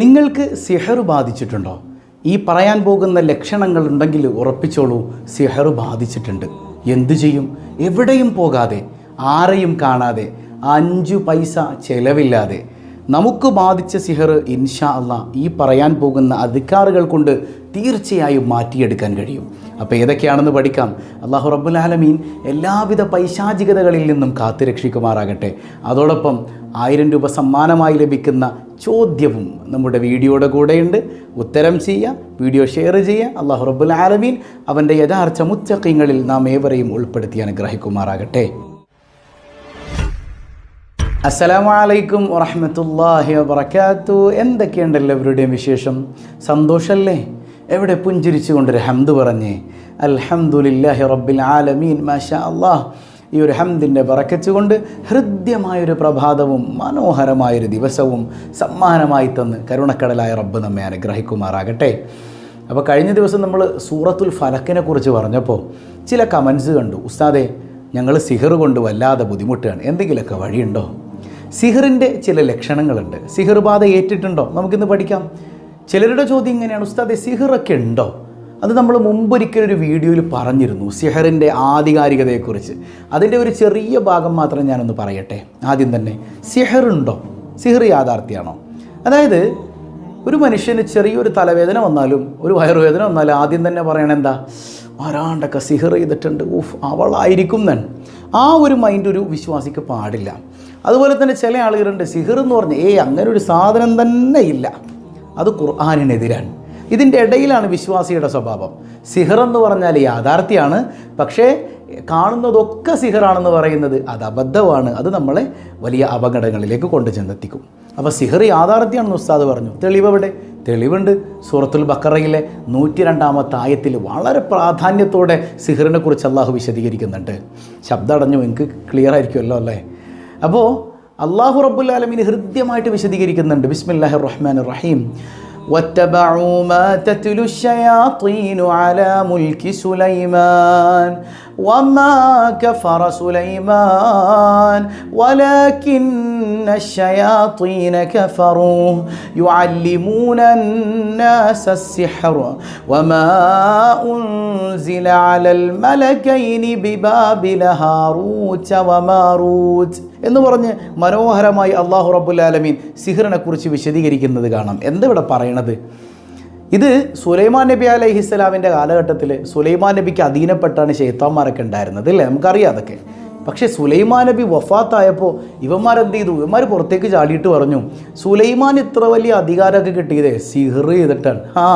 നിങ്ങൾക്ക് സിഹർ ബാധിച്ചിട്ടുണ്ടോ? ഈ പറയാൻ പോകുന്ന ലക്ഷണങ്ങൾ ഉണ്ടെങ്കിൽ ഉറപ്പിച്ചോളൂ സിഹർ ബാധിച്ചിട്ടുണ്ട്. എന്തു ചെയ്യും? എവിടെയും പോകാതെ ആരെയും കാണാതെ അഞ്ചു പൈസ ചെലവില്ലാതെ. നമുക്ക് ബാധിച്ച സിഹർ ഇൻഷാ അല്ല ഈ പറയാൻ പോകുന്ന അധികാറുകൾ കൊണ്ട് തീർച്ചയായും മാറ്റിയെടുക്കാൻ കഴിയും. അപ്പോൾ ഏതൊക്കെയാണെന്ന് പഠിക്കാം. അള്ളാഹു റബ്ബുൽ ആലമീൻ എല്ലാവിധ പൈശാചികതകളിൽ നിന്നും കാത്തുരക്ഷിക്കുമാറാകട്ടെ. അതോടൊപ്പം ആയിരം രൂപ സമ്മാനമായി ലഭിക്കുന്ന ചോദ്യവും നമ്മുടെ വീഡിയോയുടെ കൂടെയുണ്ട്. ഉത്തരം ചെയ്യുക വീഡിയോ ഷെയർ ചെയ്യുക അള്ളാഹു റബ്ബുൽ ആലമീൻ അവന്റെ യഥാർത്ഥ മുത്തക്കിങ്ങളിൽ നാം ഏവരെയും ഉൾപ്പെടുത്തി അനുഗ്രഹിക്കുമാറാകട്ടെ. അസ്സലാമലൈക്കും വറഹമത്തല്ലാഹി വബർക്കാത്തു എന്തൊക്കെയുണ്ട് എല്ലാവരുടെയും വിശേഷം? സന്തോഷമല്ലേ എവിടെ പുഞ്ചിരിച്ചുകൊണ്ടൊരു ഹംദ് പറഞ്ഞേ. അൽഹംദുലില്ലാഹി റബ്ബിൽ ആലമീൻ മാഷാ അള്ളാഹ് ഈ ഒരു ഹംദിന്റെ പറക്കച്ചുകൊണ്ട് ഹൃദ്യമായൊരു പ്രഭാതവും മനോഹരമായൊരു ദിവസവും സമ്മാനമായി തന്ന് കരുണക്കടലായ റബ്ബ് നമ്മെ അനുഗ്രഹിക്കുമാറാകട്ടെ. അപ്പോൾ കഴിഞ്ഞ ദിവസം നമ്മൾ സൂറത്തുൽ ഫലക്കിനെ കുറിച്ച് പറഞ്ഞപ്പോൾ ചില കമൻസ് കണ്ടു. ഉസ്താദെ ഞങ്ങൾ സിഹർ കൊണ്ട് വല്ലാതെ ബുദ്ധിമുട്ടാണ്. എന്തെങ്കിലുമൊക്കെ വഴിയുണ്ടോ? സിഹറിന്റെ ചില ലക്ഷണങ്ങളുണ്ട്. സിഹർ ബാധ ഏറ്റിട്ടുണ്ടോ നമുക്കിന്ന് പഠിക്കാം. ചിലരുടെ ചോദ്യം ഇങ്ങനെയാണ്. ഉസ്താദെ സിഹറൊക്കെ ഉണ്ടോ? അത് നമ്മൾ മുമ്പൊരിക്കലൊരു വീഡിയോയിൽ പറഞ്ഞിരുന്നു സിഹറിന്റെ ആധികാരികതയെക്കുറിച്ച്. അതിന്റെ ഒരു ചെറിയ ഭാഗം മാത്രം ഞാനൊന്ന് പറയട്ടെ. ആദ്യം തന്നെ സിഹറുണ്ടോ സിഹർ യാഥാർത്ഥ്യമാണോ അതായത് ഒരു മനുഷ്യന് ചെറിയൊരു തലവേദന വന്നാലും ഒരു വയറുവേദന വന്നാലും ആദ്യം തന്നെ പറയണ എന്താ? ആരാണ്ടൊക്കെ സിഹർ ചെയ്തിട്ടുണ്ട്. ഊഫ് അവളായിരിക്കും തന്നെ ആ ഒരു മൈൻഡ് ഒരു വിശ്വാസിക്ക് പാടില്ല. അതുപോലെ തന്നെ ചില ആളുകളുണ്ട് സിഹർ എന്ന് പറഞ്ഞാൽ ഏയ് അങ്ങനെ ഒരു സാധനം തന്നെ ഇല്ല. അത് ഖുർആാനിനെതിരാണ്. ഇതിന്റെ ഇടയിലാണ് വിശ്വാസിയുടെ സ്വഭാവം. സിഹറെന്ന് പറഞ്ഞാൽ യാഥാർത്ഥ്യമാണ്. പക്ഷേ കാണുന്നതൊക്കെ സിഹറാണെന്ന് പറയുന്നത് അത് അബദ്ധമാണ്. അത് നമ്മളെ വലിയ അപകടങ്ങളിലേക്ക് കൊണ്ടു ചെന്നെത്തിക്കും. അപ്പോൾ സിഹർ യാഥാർത്ഥ്യമാണെന്ന് ഉസ്താദ് പറഞ്ഞു. തെളിവവിടെ? തെളിവുണ്ട്. സൂറത്തുൽ ബക്കറയിലെ നൂറ്റി രണ്ടാമത്തെ ആയത്തിൽ വളരെ പ്രാധാന്യത്തോടെ സിഹറിനെ കുറിച്ച് അള്ളാഹു വിശദീകരിക്കുന്നുണ്ട്. ശബ്ദം അടഞ്ഞു എനിക്ക് ക്ലിയർ ആയിരിക്കുമല്ലോ അല്ലേ? അപ്പോൾ അള്ളാഹു റബ്ബുല്ലാലമിന് ഹൃദ്യമായിട്ട് വിശദീകരിക്കുന്നുണ്ട്. ബിസ്മില്ലാഹിർ റഹ്മാൻ റഹീം. واتبعوا ما تتلو الشياطين على ملك سليمان. وما كفر سليمان ولكن الشياطين كفروا يعلمون الناس السحر وما أنزل على الملكين ببابل هاروت وماروت എന്ന് പറഞ്ഞ് മനോഹരമായി അള്ളാഹു റബ്ബുൽ ആലമീൻ സിഹിറിനെ കുറിച്ച് വിശദീകരിക്കുന്നത് കാണാം എന്താ ഇവിടെ പറയണത് ഇത് സുലൈമാൻ നബി അലൈഹി ഇസ്ലാമിന്റെ കാലഘട്ടത്തിൽ സുലൈമാൻ നബിക്ക് അധീനപ്പെട്ടാണ് ഷെയ്ത്താന്മാരൊക്കെ ഉണ്ടായിരുന്നത് അല്ലേ? നമുക്കറിയാം അതൊക്കെ. പക്ഷേ സുലൈമാൻ നബി വഫാത്തായപ്പോൾ ഇവന്മാരെന്ത് ചെയ്തു? ഇവന്മാർ പുറത്തേക്ക് ചാടിയിട്ട് പറഞ്ഞു സുലൈമാൻ ഇത്ര വലിയ അധികാരമൊക്കെ കിട്ടിയതേ സിഹർ ചെയ്തിട്ടാണ്. ആ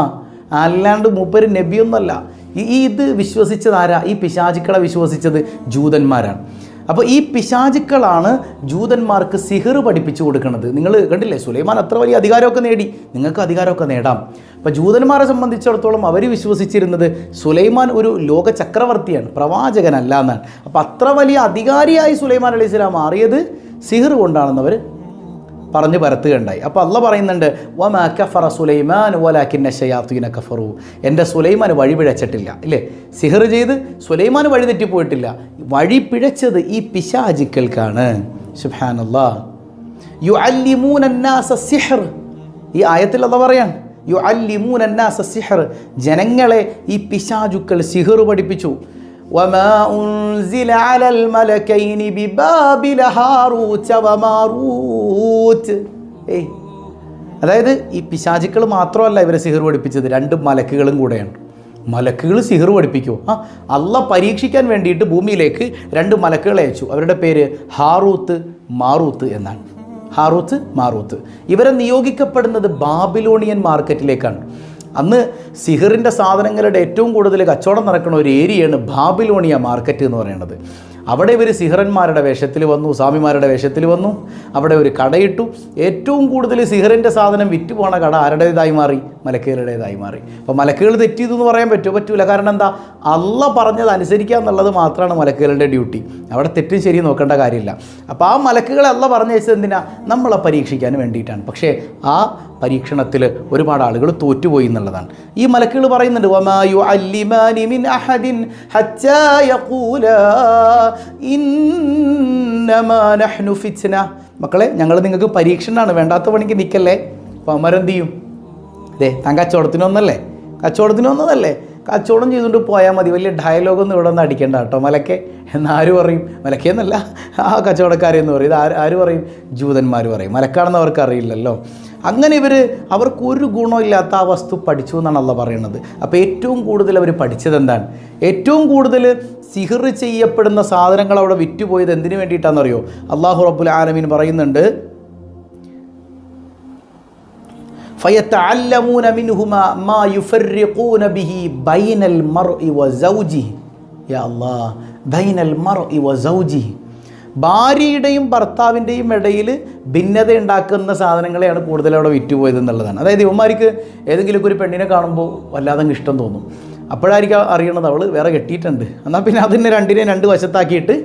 അല്ലാണ്ട് മൂപ്പര് നബിയൊന്നല്ല. ഈ ഇത് വിശ്വസിച്ചത് ആരാ? ഈ പിശാചുക്കളെ വിശ്വസിച്ചത് ജൂതന്മാരാണ്. അപ്പോൾ ഈ പിശാചുക്കളാണ് ജൂതന്മാർക്ക് സിഹിർ പഠിപ്പിച്ചു കൊടുക്കുന്നത്. നിങ്ങൾ കണ്ടില്ലേ? സുലൈമാൻ അത്ര വലിയ അധികാരമൊക്കെ നേടി. നിങ്ങൾക്ക് അധികാരമൊക്കെ നേടാം. അപ്പോൾ ജൂതന്മാരെ സംബന്ധിച്ചിടത്തോളം അവർ വിശ്വസിച്ചിരുന്നത് സുലൈമാൻ ഒരു ലോക ചക്രവർത്തിയാണ് പ്രവാചകനല്ല എന്നാണ്. അപ്പോൾ അത്ര വലിയ അധികാരിയായി സുലൈമാൻ അലൈഹി സ്വലാം മാറിയത് സിഹിർ കൊണ്ടാണെന്നവർ പറഞ്ഞു പരത്തുകയുണ്ടായി. അപ്പോൾ അല്ല പറയുന്നുണ്ട് വമാ കഫറ സുലൈമാൻ വലാക്കിന്ന ഷയാത്തുവിനെ കഫറു. എന്റെ സുലൈമാൻ വഴി പിഴച്ചിട്ടില്ല. ഇല്ലേ? സിഹർ ചെയ്ത് സുലൈമാൻ വഴി തെറ്റിപ്പോയിട്ടില്ല. വഴി പിഴച്ചത് ഈ പിശാചിക്കൽക്കാണ് സുഹാനുള്ള യു അല്ലിമൂനാസ സിഹർ. ഈ ആയത്തിൽ അല്ല പറയാൻ യു അല്ലിമൂനാസ സിഹർ ജനങ്ങളെ ഈ പിശാചുക്കൾ സിഹർ പഠിപ്പിച്ചു وما أنزل على الملكين ببابل هاروت وماروت ഏയ് അതായത് ഈ പിശാചുക്കൾ മാത്രമല്ല ഇവരെ സിഹർ പഠിപ്പിച്ചത് രണ്ട് മലക്കുകളും കൂടെയാണ് മലക്കുകൾ സിഹർ പഠിപ്പിക്കുമോ ആ അള്ള പരീക്ഷിക്കാൻ വേണ്ടിയിട്ട് ഭൂമിയിലേക്ക് രണ്ട് മലക്കുകളെ അയച്ചു അവരുടെ പേര് ഹാറൂത്ത് മാറൂത്ത് എന്നാണ് ഹാറൂത്ത് മാറൂത്ത്. ഇവരെ നിയോഗിക്കപ്പെടുന്നത് ബാബിലോണിയൻ മാർക്കറ്റിലേക്കാണ്. അന്ന് സിഹറിന്റെ സാധനങ്ങളുടെ ഏറ്റവും കൂടുതൽ കച്ചവടം നടക്കുന്ന ഒരു ഏരിയയാണ് ബാബിലോണിയ മാർക്കറ്റ് എന്ന് പറയുന്നത്. അവിടെ ഇവർ സിഹറന്മാരുടെ വേഷത്തിൽ വന്നു സ്വാമിമാരുടെ വേഷത്തിൽ വന്നു. അവിടെ ഒരു കടയിട്ടു. ഏറ്റവും കൂടുതൽ സിഹറിന്റെ സാധനം വിറ്റ് പോണ കട ആരുടേതായി മാറി? മലക്കുകളുടേതായി മാറി. അപ്പോൾ മലക്കുകൾ തെറ്റിയതെന്ന് പറയാൻ പറ്റുമോ പറ്റൂല. കാരണം എന്താ? അല്ല പറഞ്ഞത് അനുസരിക്കുക എന്നുള്ളത് മാത്രമാണ് മലക്കുകളുടെ ഡ്യൂട്ടി. അവിടെ തെറ്റും ശരി നോക്കേണ്ട കാര്യമില്ല. അപ്പോൾ ആ മലക്കുകളെ അല്ല പറഞ്ഞയച്ചത് എന്തിനാ? നമ്മളെ പരീക്ഷിക്കാൻ വേണ്ടിയിട്ടാണ്. പക്ഷേ ആ പരീക്ഷണത്തിൽ ഒരുപാട് ആളുകൾ തോറ്റുപോയി എന്നുള്ളതാണ്. ഈ മലക്കുകൾ പറയുന്നുണ്ട് വമായു അല്ലിമാനി മിൻ അഹദിൻ ഫിത്ന. മക്കളെ ഞങ്ങൾ നിങ്ങൾക്ക് പരീക്ഷണമാണ് വേണ്ടാത്ത പണിക്ക് നിൽക്കല്ലേ? അപ്പോൾ അമരെന്ത് ചെയ്യും? അതെ താൻ കച്ചവടത്തിനൊന്നല്ലേ കച്ചവടത്തിനൊന്നതല്ലേ കച്ചവടം ചെയ്തുകൊണ്ട് പോയാൽ മതി. വലിയ ഡയലോഗൊന്നും ഇവിടെ ഒന്ന് അടിക്കേണ്ട കേട്ടോ. മലക്കെ എന്നാര് പറയും? മലക്കെ എന്നല്ല ആ കച്ചവടക്കാരെന്ന് പറയും. ഇത് ആര് ആര് പറയും? ജൂതന്മാർ പറയും. മലക്കാണെന്ന് അവർക്ക് അറിയില്ലല്ലോ. അങ്ങനെ ഇവർ അവർക്ക് ഒരു ഗുണമില്ലാത്ത ആ വസ്തു പഠിച്ചു എന്നാണ് അല്ല പറയുന്നത്. അപ്പോൾ ഏറ്റവും കൂടുതൽ അവർ പഠിച്ചത് എന്താണ്? ഏറ്റവും കൂടുതൽ സിഹിർ ചെയ്യപ്പെടുന്ന സാധനങ്ങൾ അവിടെ വിറ്റുപോയത് എന്തിനു വേണ്ടിയിട്ടാണെന്നറിയോ? അള്ളാഹു റബ്ബുൽ ആലമീൻ പറയുന്നുണ്ട് فيتعلمون منهما ما يفرقون به بين المرء وزوجه يا الله بين المرء وزوجه ഭാര്യയുടെയും ഭർത്താവിൻ്റെയും ഇടയിൽ ഭിന്നത ഉണ്ടാക്കുന്ന സാധനങ്ങളെയാണ് കൂടുതൽ അവിടെ വിറ്റുപോയത് എന്നുള്ളതാണ് അതായത് ഇവന്മാർക്ക് ഏതെങ്കിലുമൊക്കെ ഒരു പെണ്ണിനെ കാണുമ്പോൾ വല്ലാതെ അങ്ങ് ഇഷ്ടം തോന്നും അപ്പോഴായിരിക്കും അറിയണത് അവൾ വേറെ കെട്ടിയിട്ടുണ്ട് എന്നാൽ പിന്നെ അതിനെ രണ്ടിനെ രണ്ട് വശത്താക്കിയിട്ട്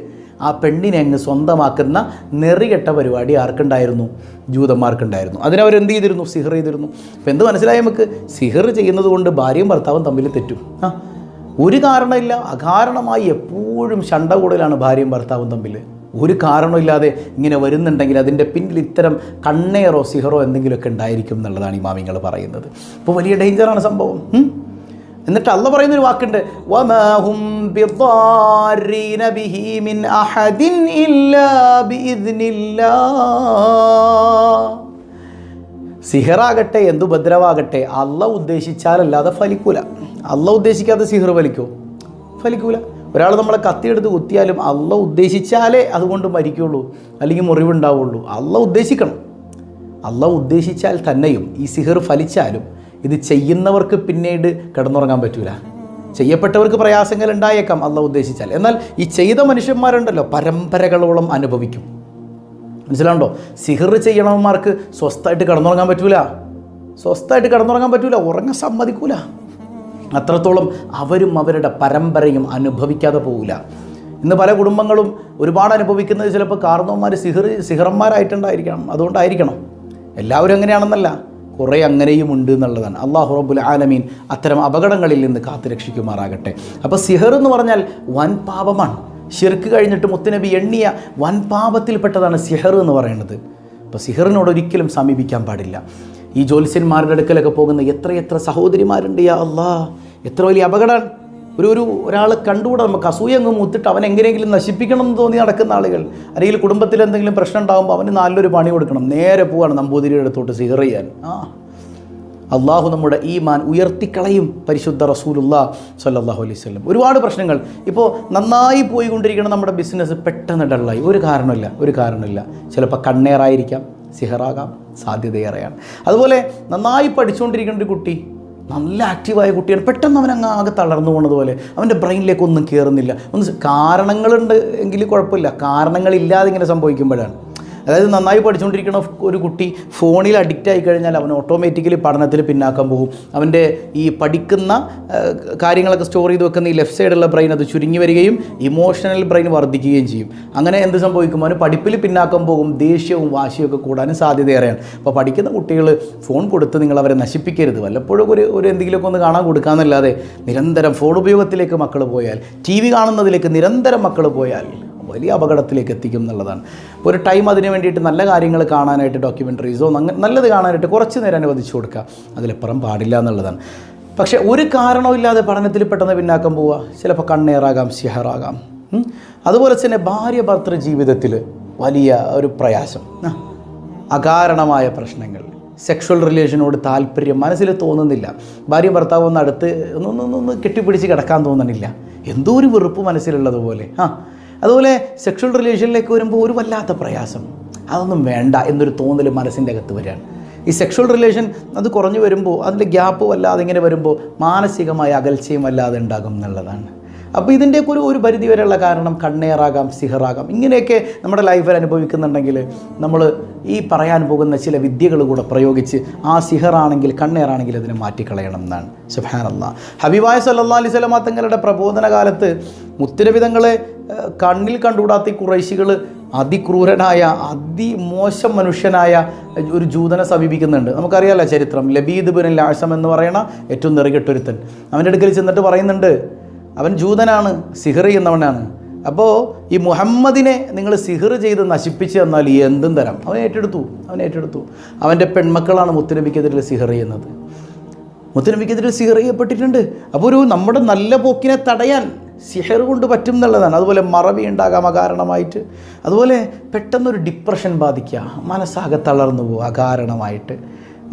ആ പെണ്ണിനെ അങ്ങ് സ്വന്തമാക്കുന്ന നെറികെട്ട പരിപാടി ആർക്കുണ്ടായിരുന്നു? ജൂതന്മാർക്കുണ്ടായിരുന്നു. അതിനവരെന്ത് ചെയ്തിരുന്നു? സിഹർ ചെയ്തിരുന്നു. അപ്പോൾ എന്ത് മനസ്സിലായി നമുക്ക്? സിഹർ ചെയ്യുന്നത് കൊണ്ട് ഭാര്യയും ഭർത്താവും തമ്മിൽ തെറ്റും. ആ ഒരു കാരണമില്ല. അകാരണമായി എപ്പോഴും ശണ്ട കൂടലാണ് ഭാര്യയും ഭർത്താവും തമ്മിൽ. ഒരു കാരണമില്ലാതെ ഇങ്ങനെ വരുന്നുണ്ടെങ്കിൽ അതിന്റെ പിന്നിൽ ഇത്തരം കണ്ണേറോ സിഹറോ എന്തെങ്കിലുമൊക്കെ ഉണ്ടായിരിക്കും എന്നുള്ളതാണ് ഈ മാമിങ്ങൾ പറയുന്നത്. അപ്പോൾ വലിയ ഡേഞ്ചറാണ് സംഭവം? എന്നിട്ട് വാക്കുണ്ട്. മിൻ അഹദിൻ ഇല്ലാ ബിഇദ്നില്ലാഹ്. സിഹറാകട്ടെ എന്തു ഭദ്രവാകട്ടെ അല്ല ഉദ്ദേശിച്ചാലല്ലാതെ ഫലിക്കൂല. അല്ല ഉദ്ദേശിക്കാതെ സിഹർ ഫലിക്കോ? ഫലിക്കൂല. ഒരാൾ നമ്മളെ കത്തിയെടുത്ത് കുത്തിയാലും അല്ല ഉദ്ദേശിച്ചാലേ അതുകൊണ്ട് മരിക്കുള്ളൂ അല്ലെങ്കിൽ മുറിവുണ്ടാവുള്ളൂ. അല്ല ഉദ്ദേശിക്കണം. അല്ല ഉദ്ദേശിച്ചാൽ തന്നെയും ഈ സിഹർ ഫലിച്ചാലും ഇത് ചെയ്യുന്നവർക്ക് പിന്നീട് കിടന്നുറങ്ങാൻ പറ്റൂല. ചെയ്യപ്പെട്ടവർക്ക് പ്രയാസങ്ങൾ ഉണ്ടായേക്കാം അല്ല ഉദ്ദേശിച്ചാൽ. എന്നാൽ ഈ ചെയ്ത മനുഷ്യന്മാരുണ്ടല്ലോ പരമ്പരകളോളം അനുഭവിക്കും. മനസ്സിലാണ്ടോ സിഹർ ചെയ്യണവന്മാർക്ക് സ്വസ്ഥമായിട്ട് കിടന്നുറങ്ങാൻ പറ്റൂല. സ്വസ്ഥമായിട്ട് കിടന്നുറങ്ങാൻ പറ്റൂല ഉറങ്ങാൻ സമ്മതിക്കൂല. അത്രത്തോളം അവരും അവരുടെ പരമ്പരയും അനുഭവിക്കാതെ പോകില്ല ഇന്ന് പല കുടുംബങ്ങളും ഒരുപാട് അനുഭവിക്കുന്നത് ചിലപ്പോൾ കാർന്നവന്മാർ സിഹർ സിഹറന്മാരായിട്ടുണ്ടായിരിക്കണം അതുകൊണ്ടായിരിക്കണം. എല്ലാവരും അങ്ങനെയാണെന്നല്ല. കുറേ അങ്ങനെയും ഉണ്ട് എന്നുള്ളതാണ്. അള്ളാഹു റബ്ബുൽ ആലമീൻ അത്തരം അപകടങ്ങളിൽ നിന്ന് കാത്തുരക്ഷിക്കുമാറാകട്ടെ അപ്പോൾ സിഹർ എന്ന് പറഞ്ഞാൽ വൻ പാപമാണ്. ഷിർക്ക് കഴിഞ്ഞിട്ട് മുത്തുനബി എണ്ണിയ വൻ പാപത്തിൽപ്പെട്ടതാണ് സിഹർ എന്ന് പറയുന്നത്. അപ്പോൾ സിഹറിനോട് ഒരിക്കലും സമീപിക്കാൻ പാടില്ല. ഈ ജ്യോത്സ്യന്മാരുടെ അടുക്കലൊക്കെ പോകുന്ന എത്രയെത്ര സഹോദരിമാരുണ്ട് യാ അള്ളാ എത്ര വലിയ അപകടമാണ്. ഒരു ഒരു ഒരാൾ കണ്ടുകൂടെ നമുക്ക്. അസൂയ അങ്ങ് മൂത്തിട്ട് അവൻ എങ്ങനെയെങ്കിലും നശിപ്പിക്കണം എന്ന് തോന്നി നടക്കുന്ന ആളുകൾ. അല്ലെങ്കിൽ കുടുംബത്തിൽ എന്തെങ്കിലും പ്രശ്നം ഉണ്ടാകുമ്പോൾ അവന് നല്ലൊരു പണി കൊടുക്കണം. നേരെ പോവാണ് നമ്പൂതിരിയുടെ അടുത്തോട്ട് സിഹർ ചെയ്യാൻ. ആ. അള്ളാഹു നമ്മുടെ ഈ മാൻ ഉയർത്തിക്കളയും പരിശുദ്ധ റസൂലുള്ള സല്ലാഹു അലൈഹി വസല്ലം. ഒരുപാട് പ്രശ്നങ്ങൾ. ഇപ്പോൾ നന്നായി പോയിക്കൊണ്ടിരിക്കുന്ന നമ്മുടെ ബിസിനസ് പെട്ടെന്ന് ഡള്ളായി. ഒരു കാരണമില്ല. ഒരു കാരണമില്ല. ചിലപ്പോൾ കണ്ണേറായിരിക്കാം സിഹറാകാം സാധ്യതയേറെയാണ്. അതുപോലെ നന്നായി പഠിച്ചുകൊണ്ടിരിക്കുന്ന ഒരു കുട്ടി നല്ല ആക്റ്റീവായ കുട്ടിയാണ്. പെട്ടെന്ന് അവൻ അങ്ങ് ആകെ തളർന്നു പോണതുപോലെ അവന്റെ ബ്രെയിനിലേക്ക് ഒന്നും കയറുന്നില്ല ഒന്ന് കാരണങ്ങളുണ്ട് എങ്കിൽ കുഴപ്പമില്ല. കാരണങ്ങളില്ലാതെ ഇങ്ങനെ സംഭവിക്കുമ്പോഴാണ്. അതായത് നന്നായി പഠിച്ചുകൊണ്ടിരിക്കുന്ന ഒരു കുട്ടി ഫോണിൽ അഡിക്റ്റ് ആയി കഴിഞ്ഞാൽ അവൻ ഓട്ടോമാറ്റിക്കലി പഠനത്തിൽ പിന്നാക്കം പോകും. അവന്റെ ഈ പഠിക്കുന്ന കാര്യങ്ങളൊക്കെ സ്റ്റോർ ചെയ്ത് വെക്കുന്ന ഈ ലെഫ്റ്റ് സൈഡുള്ള ബ്രെയിൻ അത് ചുരുങ്ങി വരികയും ഇമോഷണൽ ബ്രെയിൻ വർദ്ധിക്കുകയും ചെയ്യും. അങ്ങനെ എന്ത് സംഭവിക്കും? അവന് പഠിപ്പിൽ പിന്നാക്കം പോകും ദേഷ്യവും വാശിയും ഒക്കെ കൂടാനും സാധ്യതയേറെയാണ്. അപ്പോൾ പഠിക്കുന്ന കുട്ടികൾ ഫോൺ കൊടുത്ത് നിങ്ങൾ അവരെ നശിപ്പിക്കരുത്. വല്ലപ്പോഴും ഒരു ഒരു എന്തെങ്കിലുമൊക്കെ ഒന്ന് കാണാൻ കൊടുക്കാമെന്നല്ലാതെ നിരന്തരം ഫോൺ ഉപയോഗത്തിലേക്ക് മക്കൾ പോയാൽ ടി വി കാണുന്നതിലേക്ക് നിരന്തരം മക്കൾ പോയാൽ വലിയ അപകടത്തിലേക്ക് എത്തിക്കും എന്നുള്ളതാണ്. ഒരു ടൈം അതിന് വേണ്ടിയിട്ട് നല്ല കാര്യങ്ങൾ കാണാനായിട്ട് ഡോക്യുമെന്ററീസോ നല്ലത് കാണാനായിട്ട് കുറച്ച് നേരം അനുവദിച്ചു കൊടുക്കുക. അതിലപ്പുറം പാടില്ല എന്നുള്ളതാണ്. പക്ഷേ ഒരു കാരണവുമില്ലാതെ പഠനത്തിൽ പെട്ടെന്ന് പിന്നാക്കം പോവുക. ചിലപ്പോൾ കണ്ണേറാകാം സിഹറാകാം അതുപോലെ തന്നെ ഭാര്യ ഭർത്തൃ ജീവിതത്തിൽ വലിയ ഒരു പ്രയാസം. അകാരണമായ പ്രശ്നങ്ങൾ. സെക്ഷൽ റിലേഷനോട് താല്പര്യം മനസ്സിൽ തോന്നുന്നില്ല. ഭാര്യ ഭർത്താവ് ഒന്ന് അടുത്ത് ഒന്ന് ഒന്ന് കെട്ടിപ്പിടിച്ച് കിടക്കാൻ തോന്നണില്ല. എന്തോ ഒരു വെറുപ്പ് മനസ്സിലുള്ളതുപോലെ ആ അതുപോലെ സെക്ഷൽ റിലേഷനിലേക്ക് വരുമ്പോൾ ഒരു വല്ലാത്ത പ്രയാസം. അതൊന്നും വേണ്ട എന്നൊരു തോന്നൽ മനസ്സിന്റെ അകത്ത് വരികയാണ്. ഈ സെക്ഷൽ റിലേഷൻ അത് കുറഞ്ഞു വരുമ്പോൾ അതിന്റെ ഗ്യാപ്പ് വല്ലാതെ ഇങ്ങനെ വരുമ്പോൾ മാനസികമായ അകൽച്ചയും വല്ലാതെ ഉണ്ടാകും എന്നുള്ളതാണ്. അപ്പോൾ ഇതിന്റെയൊക്കെ ഒരു ഒരു പരിധി വരെയുള്ള കാരണം കണ്ണേറാകാം സിഹറാകാം. ഇങ്ങനെയൊക്കെ നമ്മുടെ ലൈഫിൽ അനുഭവിക്കുന്നുണ്ടെങ്കിൽ നമ്മൾ ഈ പറയാൻ പോകുന്ന ചില വിദ്യകൾ കൂടെ പ്രയോഗിച്ച് ആ സിഹറാണെങ്കിൽ കണ്ണേറാണെങ്കിൽ അതിനെ മാറ്റിക്കളയണം എന്നാണ്. സുഹാനല്ല ഹബീബായ സല്ലാ അലൈഹി സ്വലമാ തങ്ങളുടെ പ്രബോധന കാലത്ത് മുത്തരവിധങ്ങളെ കണ്ണിൽ കണ്ടുകൂടാത്ത കുറേശികൾ അതിക്രൂരനായ അതിമോശം മനുഷ്യനായ ഒരു ജൂതനെ സമീപിക്കുന്നുണ്ട്. നമുക്കറിയാലോ ചരിത്രം. ലബീദ് ബിൻ ലാസം എന്ന് പറയുന്ന ഏറ്റവും നെറുകെട്ടൊരുത്തൻ. അവന്റെ അടുക്കൽ ചെന്നിട്ട് പറയുന്നുണ്ട് അവൻ ജൂതനാണ് സിഹർ ചെയ്യുന്നവനാണ്. അപ്പോൾ ഈ മുഹമ്മദിനെ നിങ്ങൾ സിഹർ ചെയ്ത് നശിപ്പിച്ച് തന്നാൽ എന്തും തരാം. അവൻ ഏറ്റെടുത്തു അവൻ ഏറ്റെടുത്തു. അവന്റെ പെൺമക്കളാണ് മുത്തുനബിക്കെതിരിൽ സിഹർ ചെയ്യുന്നത്. മുത്തുനബിക്കെതിരിൽ സിഹർ ചെയ്യപ്പെട്ടിട്ടുണ്ട്. അപ്പോൾ ഒരു നമ്മുടെ നല്ല പോക്കിനെ തടയാൻ സിഹർ കൊണ്ട് പറ്റും എന്നുള്ളതാണ്. അതുപോലെ മറവി ഉണ്ടാകാം അകാരണമായിട്ട്. അതുപോലെ പെട്ടെന്നൊരു ഡിപ്രഷൻ ബാധിക്കുക. മനസ്സാകെ തളർന്നു പോവുക അകാരണമായിട്ട്.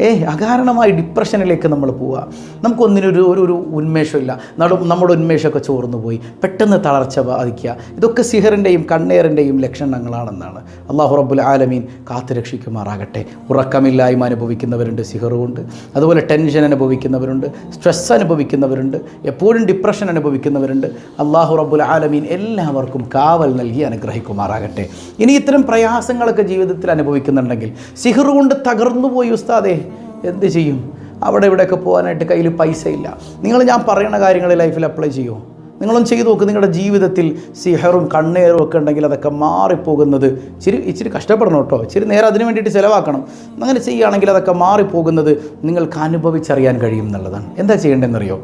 ഏയ് അകാരണമായി ഡിപ്രഷനിലേക്ക് നമ്മൾ പോവുക. നമുക്കൊന്നിനൊരു ഒരു ഒരു ഉന്മേഷമില്ല. നടു നമ്മുടെ ഉന്മേഷമൊക്കെ ചോർന്നു പോയി. പെട്ടെന്ന് തളർച്ച ബാധിക്കുക. ഇതൊക്കെ സിഹറിന്റെയും കണ്ണേറിന്റെയും ലക്ഷണങ്ങളാണെന്നാണ്. അള്ളാഹു റബ്ബുൽ ആലമീൻ കാത്തുരക്ഷിക്കുമാറാകട്ടെ. ഉറക്കമില്ലായ്മ അനുഭവിക്കുന്നവരുണ്ട് സിഹറുകൊണ്ട് അതുപോലെ ടെൻഷൻ അനുഭവിക്കുന്നവരുണ്ട് സ്ട്രെസ് അനുഭവിക്കുന്നവരുണ്ട് എപ്പോഴും ഡിപ്രഷൻ അനുഭവിക്കുന്നവരുണ്ട്. അള്ളാഹു റബ്ബുൽ ആലമീൻ എല്ലാവർക്കും കാവൽ നൽകി അനുഗ്രഹിക്കുമാറാകട്ടെ. ഇനി ഇത്തരം പ്രയാസങ്ങളൊക്കെ ജീവിതത്തിൽ അനുഭവിക്കുന്നുണ്ടെങ്കിൽ സിഹറുകൊണ്ട് തകർന്നു പോയി ഉസ്താദേ. എന്ത് ചെയ്യും? അവിടെ ഇവിടെയൊക്കെ പോകാനായിട്ട് കയ്യിൽ പൈസ ഇല്ല നിങ്ങൾ ഞാൻ പറയുന്ന കാര്യങ്ങൾ ലൈഫിൽ അപ്ലൈ ചെയ്യുമോ നിങ്ങളൊന്ന് ചെയ്തു നോക്ക് നിങ്ങളുടെ ജീവിതത്തിൽ സിഹറും കണ്ണേറും ഒക്കെ ഉണ്ടെങ്കിൽ അതൊക്കെ മാറിപ്പോകുന്നത് ഇച്ചിരി ഇച്ചിരി കഷ്ടപ്പെടണം കേട്ടോ. ഇച്ചിരി നേരെ അതിന് വേണ്ടിയിട്ട് ചിലവാക്കണം. അങ്ങനെ ചെയ്യുകയാണെങ്കിൽ അതൊക്കെ മാറിപ്പോകുന്നത് നിങ്ങൾക്ക് അനുഭവിച്ചറിയാൻ കഴിയും എന്നുള്ളതാണ്. എന്താ ചെയ്യേണ്ടതെന്നറിയോ?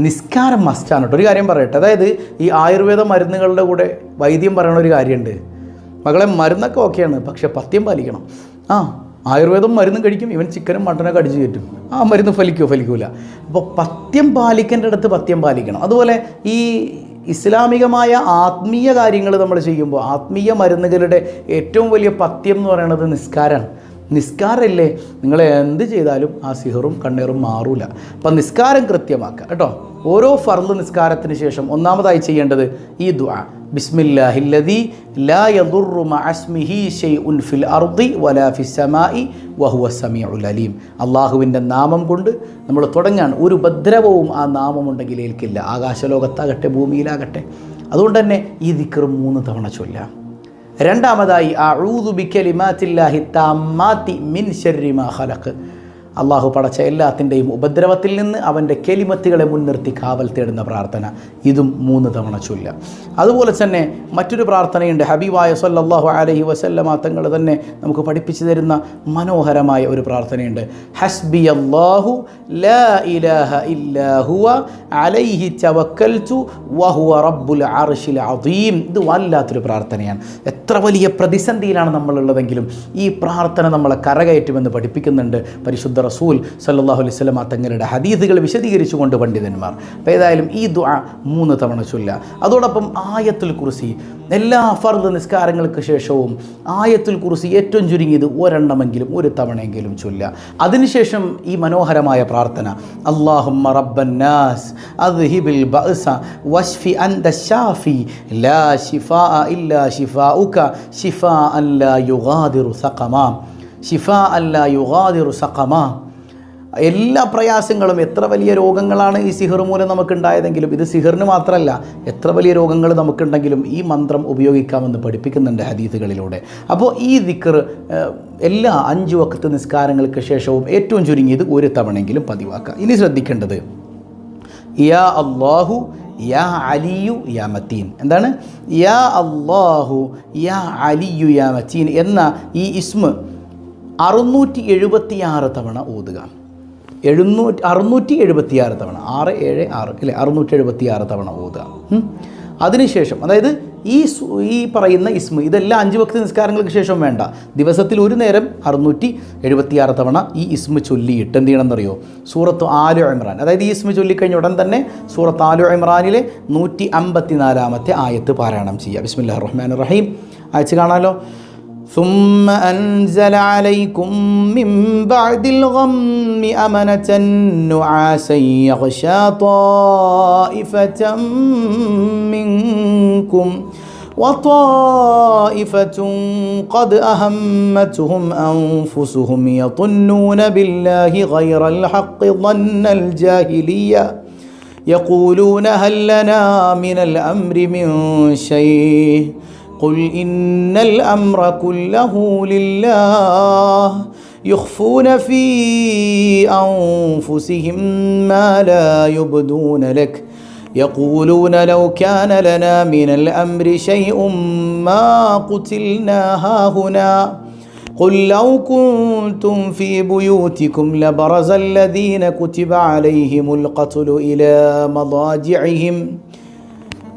നിസ്കാരം മസ്റ്റാണ് കേട്ടോ. ഒരു കാര്യം പറയട്ടെ. അതായത് ഈ ആയുർവേദ മരുന്നുകളുടെ കൂടെ വൈദ്യം പറയണ ഒരു കാര്യമുണ്ട്. മകളെ മരുന്നൊക്കെ ഓക്കെയാണ് പക്ഷേ പത്യം പാലിക്കണം. ആ ആയുർവേദം മരുന്നും കഴിക്കും ഇവൻ ചിക്കനും മട്ടനൊക്കെ അടിച്ചു കയറ്റും. ആ മരുന്ന് ഫലിക്കുമോ ഫലിക്കൂല. അപ്പോൾ പത്യം പാലിക്കേണ്ട അടുത്ത് പത്യം പാലിക്കണം. അതുപോലെ ഈ ഇസ്ലാമികമായ ആത്മീയ കാര്യങ്ങൾ നമ്മൾ ചെയ്യുമ്പോൾ ആത്മീയ മരുന്നുകളുടെ ഏറ്റവും വലിയ പത്യം എന്ന് പറയുന്നത് നിസ്കാരമാണ് നിസ്കാരമില്ലേ നിങ്ങൾ എന്ത് ചെയ്താലും ആ സിഹറും കണ്ണീറും മാറൂല. അപ്പം നിസ്കാരം കൃത്യമാക്കുക കേട്ടോ? ഓരോ ഫർദ് നിസ്കാരത്തിന് ശേഷം ഒന്നാമതായി ചെയ്യേണ്ടത് ഈ ദുആ. ലാ മഅസ്മിഹി ഷൈഉൻ ഫിൽ അർദി വലാ അലീം. അള്ളാഹുവിന്റെ നാമം കൊണ്ട് നമ്മൾ തുടങ്ങാൻ ഒരു ഉപദ്രവവും ആ നാമമുണ്ടെങ്കിൽ ഏൽക്കില്ല. ആകാശലോകത്താകട്ടെ ഭൂമിയിലാകട്ടെ. അതുകൊണ്ട് തന്നെ ഈ ദിക്ർ മൂന്ന് തവണ ചൊല്ലാം. രണ്ടാമതായി മിൻ ഖലഖ്. അള്ളാഹു പടച്ച എല്ലാത്തിന്റെയും ഉപദ്രവത്തിൽ നിന്ന് അവന്റെ കെലിമത്തുകളെ മുൻനിർത്തി കാവൽ തേടുന്ന പ്രാർത്ഥന. ഇതും മൂന്ന് തവണ ചൊല്ല. അതുപോലെ തന്നെ മറ്റൊരു പ്രാർത്ഥനയുണ്ട്. ഹബീബായ സല്ലല്ലാഹു അലഹി വസല്ലമ തങ്ങൾ തന്നെ നമുക്ക് പഠിപ്പിച്ചു തരുന്ന മനോഹരമായ ഒരു പ്രാർത്ഥനയുണ്ട്. ഹസ്ബി അള്ളാഹു അലൈഹി വഹുവ റബ്ബുൽ അർഷിൽ അദീം. ഇത് വല്ലാത്തൊരു പ്രാർത്ഥനയാണ്. എത്ര വലിയ പ്രതിസന്ധിയിലാണ് നമ്മളുള്ളതെങ്കിലും ഈ പ്രാർത്ഥന നമ്മളെ കരകയറ്റുമെന്ന് പഠിപ്പിക്കുന്നുണ്ട് പരിശുദ്ധ റസൂൽ സല്ലാഹു അലൈഹി വസല്ലമ തങ്ങളുടെ ഹദീദുകൾ വിശദീകരിച്ചുകൊണ്ട് പണ്ഡിതന്മാർ. അപ്പോൾ ഏതായാലും ഈ ദുആ മൂന്ന് തവണ ചൊല്ല അതോടൊപ്പം ആയത്തുൽ കുർസി എല്ലാ ഫർദ് നിസ്കാരങ്ങൾക്ക് ശേഷവും ആയത്തുൽ കുറിച്ച് ഏറ്റവും ചുരുങ്ങിയത് ഒരെണ്ണമെങ്കിലും ഒരു തവണയെങ്കിലും ചൊല്ലുക. അതിനുശേഷം ഈ മനോഹരമായ പ്രാർത്ഥന അള്ളാഹുമ്മ റബ്ബന്നാസ് അദ്ഹിബിൽ ബഅസ വഷ്ഫി ലാ ഷിഫാഉക ഷിഫാ ലാ യുഗാദിറു ലാ യുഗാദിറു സഖമാ. എല്ലാ പ്രയാസങ്ങളും എത്ര വലിയ രോഗങ്ങളാണ് ഈ സിഹർ മൂലം നമുക്കുണ്ടായതെങ്കിലും ഇത് സിഹറിന് മാത്രമല്ല എത്ര വലിയ രോഗങ്ങൾ നമുക്കുണ്ടെങ്കിലും ഈ മന്ത്രം ഉപയോഗിക്കാമെന്ന് പഠിപ്പിക്കുന്നുണ്ട് ഹദീസുകളിലൂടെ. അപ്പോൾ ഈ ദിക്കർ എല്ലാ അഞ്ച് വക്കത്ത് നിസ്കാരങ്ങൾക്ക് ശേഷവും ഏറ്റവും ചുരുങ്ങിയത് ഒരു തവണയെങ്കിലും പതിവാക്കുക ഇനി ശ്രദ്ധിക്കേണ്ടത് യാ അള്ളാഹു യാ അലിയു യാ മത്തീൻ. എന്താണ്? യാ അള്ളാഹു യാ അലിയു യാ മത്തീൻ എന്ന ഈ ഇസ്മ അറുന്നൂറ്റി എഴുപത്തിയാറ് തവണ ഓതുക. എഴുന്നൂറ്റി അറുന്നൂറ്റി എഴുപത്തിയാറ് തവണ. ആറ് ഏഴ് ആറ് അല്ലേ അറുന്നൂറ്റി എഴുപത്തിയാറ് തവണ ഓതുക. അതിനുശേഷം അതായത് ഈ ഈ പറയുന്ന ഇസ്മ ഇതെല്ലാം അഞ്ച് ഭക്തി നിസ്കാരങ്ങൾക്ക് ശേഷം വേണ്ട. ദിവസത്തിൽ ഒരു നേരം അറുന്നൂറ്റി എഴുപത്തിയാറ് തവണ ഈ ഇസ്മ ചൊല്ലിയിട്ട് എന്ത് ചെയ്യണമെന്നറിയോ? സൂറത്ത് ആലു ഇമ്രാൻ. അതായത് ഈ ഇസ്മ ചൊല്ലിക്കഴിഞ്ഞ ഉടൻ തന്നെ സൂറത്ത് ആലു ഇമ്രാനിലെ നൂറ്റി അമ്പത്തിനാലാമത്തെ ആയത്ത് പാരായണം ചെയ്യുക. ബിസ്മില്ലാ റഹ്മാൻ റഹീം. അയച്ച് കാണാലോ? ثم أنزل عليكم من بعد الغم أمنة نعاسا يغشى طائفة منكم وطائفة قد أهمتهم أنفسهم يظنون بالله غير الحق ظن الجاهلية يقولون هل لنا من الأمر من شيء قل إن الأمر كله لله يخفون في أنفسهم ما لا يبدون لك. يقولون لو كان لنا من الأمر شيء ما قتلنا هاهنا. قل لو كنتم في بيوتكم لبرز الذين كتب عليهم القتل إلى مضاجعهم.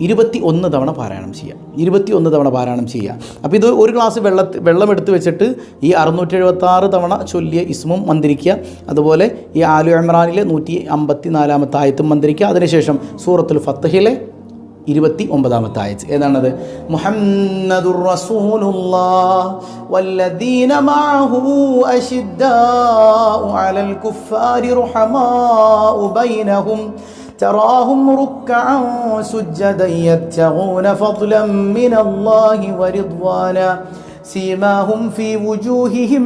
ഇരുപത്തി ഒന്ന് തവണ പാരായണം ചെയ്യുക ഇരുപത്തി ഒന്ന് തവണ പാരായണം ചെയ്യുക അപ്പോൾ ഇത് ഒരു ഗ്ലാസ് വെള്ളത്തിൽ വെള്ളം എടുത്ത് വെച്ചിട്ട് ഈ അറുന്നൂറ്റി എഴുപത്തി ആറ് തവണ ചൊല്ലിയ ഇസ്മും മന്ത്രിക്കുക. അതുപോലെ ഈ ആലു ഇമ്രാനിലെ നൂറ്റി അമ്പത്തി നാലാമത്തെ ആയത്തും മന്ത്രിക്കുക. അതിനുശേഷം സൂറത്തുൽ ഫത്തഹിലെ ഇരുപത്തി ഒമ്പതാമത്തെ ആയത്ത്. ഏതാണത്? മുഹമ്മദുർ റസൂലുള്ളാഹ് വല്ലദീന മഅഹു അശിദ്ദാഉ അലൽ കുഫാരി റുഹമാഉ ബൈനഹും تراهم ركعا سجدا يبتغون فضلا من الله ورضوانا. سيماهم في وجوههم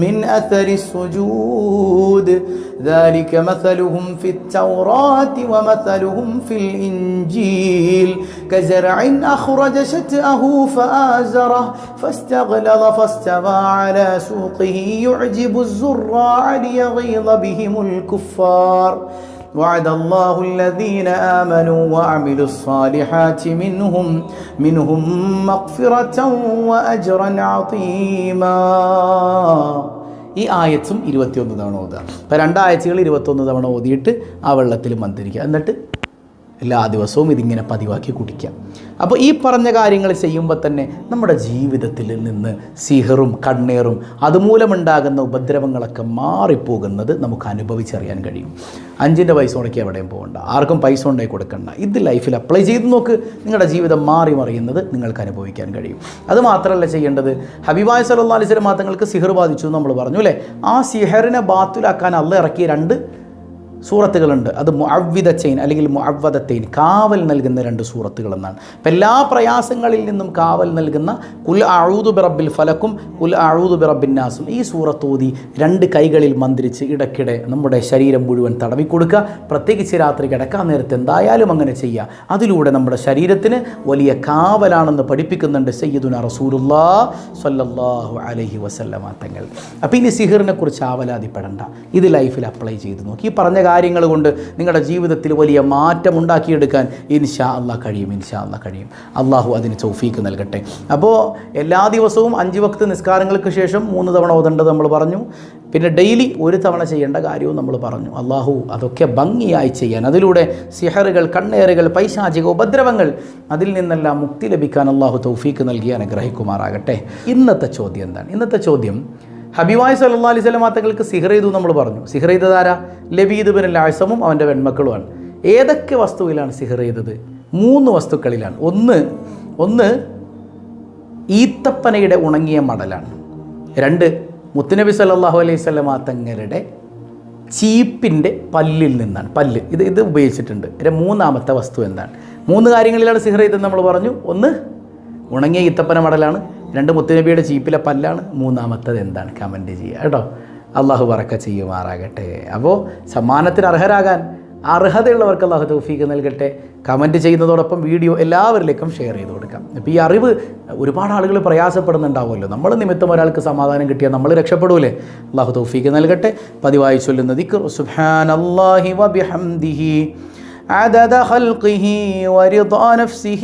من أثر السجود. ذلك مثلهم في التوراة ومثلهم في الإنجيل. كزرع أخرج شتأه فآزره فاستغلظ فاستوى على سوقه. يعجب الزراع ليغيظ بهم الكفار. وعد الله الذين آمنوا وعملوا الصالحات منهم منهم مغفرة وأجرا عظيما ഈ ആയത്തും ഇരുപത്തിയൊന്ന് തവണ ഓതുക അപ്പോൾ രണ്ടാഴ്ചകൾ ഇരുപത്തൊന്ന് തവണ ഓതിയിട്ട് ആ വെള്ളത്തിൽ മന്ത്രിക്കുക എന്നിട്ട് എല്ലാ ദിവസവും ഇതിങ്ങനെ പതിവാക്കി കുടിക്കാം. അപ്പോൾ ഈ പറഞ്ഞ കാര്യങ്ങൾ ചെയ്യുമ്പോൾ തന്നെ നമ്മുടെ ജീവിതത്തിൽ നിന്ന് സിഹറും കണ്ണേറും അതുമൂലമുണ്ടാകുന്ന ഉപദ്രവങ്ങളൊക്കെ മാറിപ്പോകുന്നത് നമുക്ക് അനുഭവിച്ചറിയാൻ കഴിയും. അഞ്ചിന്റെ പൈസ ഉണക്കി എവിടെയും പോകണ്ട. ആർക്കും പൈസ ഉണ്ടായി കൊടുക്കണ്ട. ഇത് ലൈഫിൽ അപ്ലൈ ചെയ്ത് നോക്ക്. നിങ്ങളുടെ ജീവിതം മാറി മറിയുന്നത് നിങ്ങൾക്ക് അനുഭവിക്കാൻ കഴിയും. അത് മാത്രമല്ല ചെയ്യേണ്ടത് ഹബിബായ സല്ലാ അലിസ്ലം മാത്രങ്ങൾക്ക് സിഹർ ബാധിച്ചു നമ്മൾ പറഞ്ഞു അല്ലേ? ആ സിഹറിനെ ബാത്തുലാക്കാൻ അല്ല ഇറക്കിയ രണ്ട് സൂറത്തുകളുണ്ട്. അത് മുഅവ്വിദ ചെയിൻ അല്ലെങ്കിൽ മുഅവ്വദത്തെയിൻ കാവൽ നൽകുന്ന രണ്ട് സൂറത്തുകൾ എന്നാണ് അപ്പം എല്ലാ പ്രയാസങ്ങളിൽ നിന്നും കാവൽ നൽകുന്ന കുൽ അഴൂദു ബിറബിൽ ഫലക്കും കുൽ അഴൂദു ബിറബിന്നാസും ഈ സൂറത്തോതി രണ്ട് കൈകളിൽ മന്ത്രിച്ച് ഇടയ്ക്കിടെ നമ്മുടെ ശരീരം മുഴുവൻ തടവി കൊടുക്കുക പ്രത്യേകിച്ച് രാത്രി കിടക്കാൻ നേരത്തെ എന്തായാലും അങ്ങനെ ചെയ്യുക. അതിലൂടെ നമ്മുടെ ശരീരത്തിന് വലിയ കാവലാണെന്ന് പഠിപ്പിക്കുന്നുണ്ട് സയ്യിദുന റസൂലുല്ലാ സല്ലല്ലാഹു അലൈഹി വസല്ലമ തങ്ങൾ. അപ്പോൾ ഇനി സിഹിറിനെ കുറിച്ച് ആവലാതിപ്പെടണ്ട. ഇത് ലൈഫിൽ അപ്ലൈ ചെയ്ത് നോക്കി. ഈ പറഞ്ഞ കാര്യങ്ങൾ കൊണ്ട് നിങ്ങളുടെ ജീവിതത്തിൽ വലിയ മാറ്റം ഉണ്ടാക്കിയെടുക്കാൻ ഇൻഷാ അള്ളാഹ് കഴിയും ഇൻഷാ അള്ളാഹ് കഴിയും. അള്ളാഹു അതിന് ചൗഫീക്ക് നൽകട്ടെ. അപ്പോൾ എല്ലാ ദിവസവും അഞ്ച് വക്ത് നിസ്കാരങ്ങൾക്ക് ശേഷം മൂന്ന് തവണ ഓതേണ്ടത് നമ്മൾ പറഞ്ഞു. പിന്നെ ഡെയിലി ഒരു തവണ ചെയ്യേണ്ട കാര്യവും നമ്മൾ പറഞ്ഞു. അള്ളാഹു അതൊക്കെ ഭംഗിയായി ചെയ്യാൻ. അതിലൂടെ സിഹറുകൾ കണ്ണേറുകൾ പൈശാചിക ഉപദ്രവങ്ങൾ അതിൽ നിന്നെല്ലാം മുക്തി ലഭിക്കാൻ അള്ളാഹു തൗഫീക്ക് നൽകി അനുഗ്രഹിക്കുമാറാകട്ടെ. ഇന്നത്തെ ചോദ്യം എന്താണ്? ഇന്നത്തെ ചോദ്യം ഹബിവായ് സല്ലാ അലൈഹി സ്വലം സിഹർ ചെയ്തു നമ്മൾ പറഞ്ഞു. സിഹർ ആരാ? ലബീദ് ബിൻ ലാഴ്സമും അവന്റെ വെൺമക്കളുമാണ്. ഏതൊക്കെ വസ്തുവിലാണ് സിഹർ ചെയ്തത്? മൂന്ന് വസ്തുക്കളിലാണ്. ഒന്ന് ഒന്ന് ഈത്തപ്പനയുടെ ഉണങ്ങിയ മടലാണ്. രണ്ട് മുത്തുനബി സല്ലാഹു അലൈഹി സ്വലമാ തങ്ങളുടെ ചീപ്പിന്റെ പല്ലിൽ നിന്നാണ്. പല്ല്. ഇത് ഇത് ഉപയോഗിച്ചിട്ടുണ്ട്. മൂന്നാമത്തെ വസ്തു എന്താണ്? മൂന്ന് കാര്യങ്ങളിലാണ് സിഹർ ചെയ്തത് നമ്മൾ പറഞ്ഞു. ഒന്ന് ഉണങ്ങിയ ഈത്തപ്പന മടലാണ്. രണ്ട് മുത്തുനബിയുടെ ചീപ്പിലെ പല്ലാണ് മൂന്നാമത്തത് എന്താണ് കമൻറ്റ് ചെയ്യുക കേട്ടോ അള്ളാഹു പറക്ക ചെയ്യുമാറാകട്ടെ അപ്പോൾ സമ്മാനത്തിന് അർഹരാകാൻ അർഹതയുള്ളവർക്ക് അള്ളാഹു തൗഫീക്ക് നൽകട്ടെ കമൻറ്റ് ചെയ്യുന്നതോടൊപ്പം വീഡിയോ എല്ലാവരിലേക്കും ഷെയർ ചെയ്ത് കൊടുക്കാം അപ്പോൾ ഈ അറിവ് ഒരുപാട് ആളുകൾ പ്രയാസപ്പെടുന്നുണ്ടാവുമല്ലോ നമ്മൾ നിമിത്തം ഒരാൾക്ക് സമാധാനം കിട്ടിയാൽ നമ്മൾ രക്ഷപ്പെടൂലേ അള്ളാഹു തൗഫീക്ക് നൽകട്ടെ പതിവായി ചൊല്ലുന്ന ദിക്ർ സുബ്ഹാൻ അല്ലാഹി വബിഹംദിഹി عدد خلقه ورضا نفسه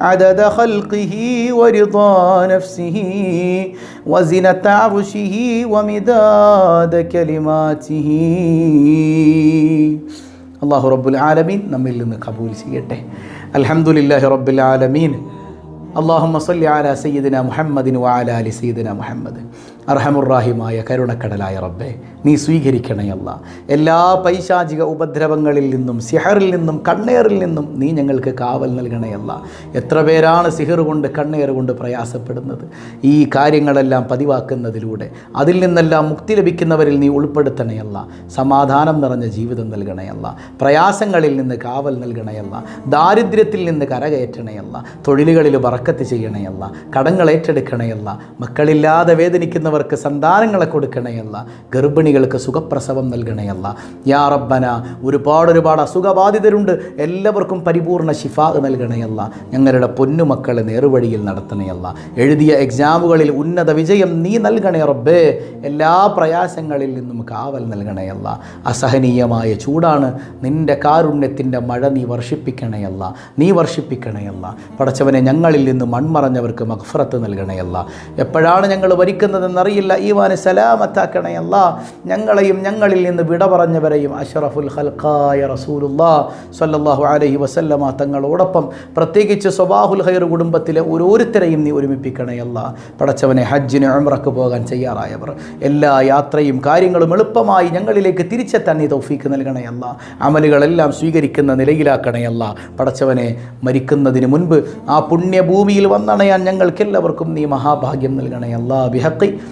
عدد خلقه ورضا نفسه وزنة عرشه ومداد كلماته അള്ളാഹു റബ്ബുൽ ആലമീൻ നമ്മിൽ നിന്ന് കബൂൽ ചെയ്യട്ടെ അൽഹംദുലില്ലാഹി റബ്ബുൽ ആലമീൻ اللهم صل على سيدنا محمد وعلى ال سيدنا محمد അർഹമുറാഹിമായ കരുണക്കടലായ റബ്ബെ നീ സ്വീകരിക്കണയല്ല എല്ലാ പൈശാചിക ഉപദ്രവങ്ങളിൽ നിന്നും സിഹറിൽ നിന്നും കണ്ണേറിൽ നിന്നും നീ ഞങ്ങൾക്ക് കാവൽ നൽകണയല്ല എത്ര പേരാണ് സിഹർ കൊണ്ട് കണ്ണേർ കൊണ്ട് പ്രയാസപ്പെടുന്നത്? ഈ കാര്യങ്ങളെല്ലാം പതിവാക്കുന്നതിലൂടെ അതിൽ നിന്നെല്ലാം മുക്തി ലഭിക്കുന്നവരിൽ നീ ഉൾപ്പെടുത്തണയല്ല സമാധാനം നിറഞ്ഞ ജീവിതം നൽകണയല്ല പ്രയാസങ്ങളിൽ നിന്ന് കാവൽ നൽകണയല്ല ദാരിദ്ര്യത്തിൽ നിന്ന് കരകയറ്റണയല്ല തൊഴിലുകളിൽ വറക്കത്ത് ചെയ്യണയല്ല കടങ്ങൾ ഏറ്റെടുക്കണയല്ല മക്കളില്ലാതെ വേദനിക്കുന്നവർക്ക് സന്താനങ്ങളെ കൊടുക്കണയല്ല ഗർഭിണികൾക്ക് സുഖപ്രസവം നൽകണയല്ല. യാ റബ്ബന ഒരുപാട് ഒരുപാട് അസുഖബാധിതരുണ്ട് എല്ലാവർക്കും പരിപൂർണ ശിഫാ നൽകണയല്ല. ഞങ്ങളുടെ പൊന്നുമക്കളെ നേർവഴിയിൽ നടത്തണയല്ല. എഴുതിയ എക്സാമുകളിൽ ഉന്നത വിജയം നീ നൽകണേ റബ്ബേ. എല്ലാ പ്രയാസങ്ങളിൽ നിന്നും കാവൽ നൽകണയല്ല. അസഹനീയമായ ചൂടാണ് നിന്റെ കാരുണ്യത്തിന്റെ മഴ നീ വർഷിപ്പിക്കണയല്ല. നീ വർഷിപ്പിക്കണയല്ല. പടച്ചവനെ ഞങ്ങളിൽ നിന്ന് മൺമറഞ്ഞവർക്ക് മഗ്ഫറത്ത് നൽകണയല്ല. എപ്പോഴാണ് ഞങ്ങൾ ഭരിക്കുന്നതെന്നറിയില്ല ഈവാന് സലാമത്താക്കണയല്ല ഞങ്ങളെയും ഞങ്ങളിൽ നിന്ന് വിട പറഞ്ഞവരെയും അഷറഫുൽ ഹൽക്കായ റസൂലുല്ലാ സല്ലാഹു അലഹി വസല്ലമ തങ്ങളോടൊപ്പം പ്രത്യേകിച്ച് സ്വബാഹുൽ ഹൈർ കുടുംബത്തിലെ ഓരോരുത്തരെയും നീ ഒരുമിപ്പിക്കണയല്ല പടച്ചവനെ ഹജ്ജിന് ഉംറക്ക് പോകാൻ തയ്യാറായവർ. എല്ലാ യാത്രയും കാര്യങ്ങളും എളുപ്പമായി ഞങ്ങളിലേക്ക് തിരിച്ചെത്താൻ നീ തൗഫീക്ക് നൽകണയല്ല അമലുകളെല്ലാം സ്വീകരിക്കുന്ന നിലയിലാക്കണയല്ല പടച്ചവനെ മരിക്കുന്നതിന് മുൻപ് ആ പുണ്യഭൂമിയിൽ വന്നണയാൻ ഞങ്ങൾക്കെല്ലാവർക്കും നീ മഹാഭാഗ്യം നൽകണേ നൽകണയല്ല ബിഹക്കി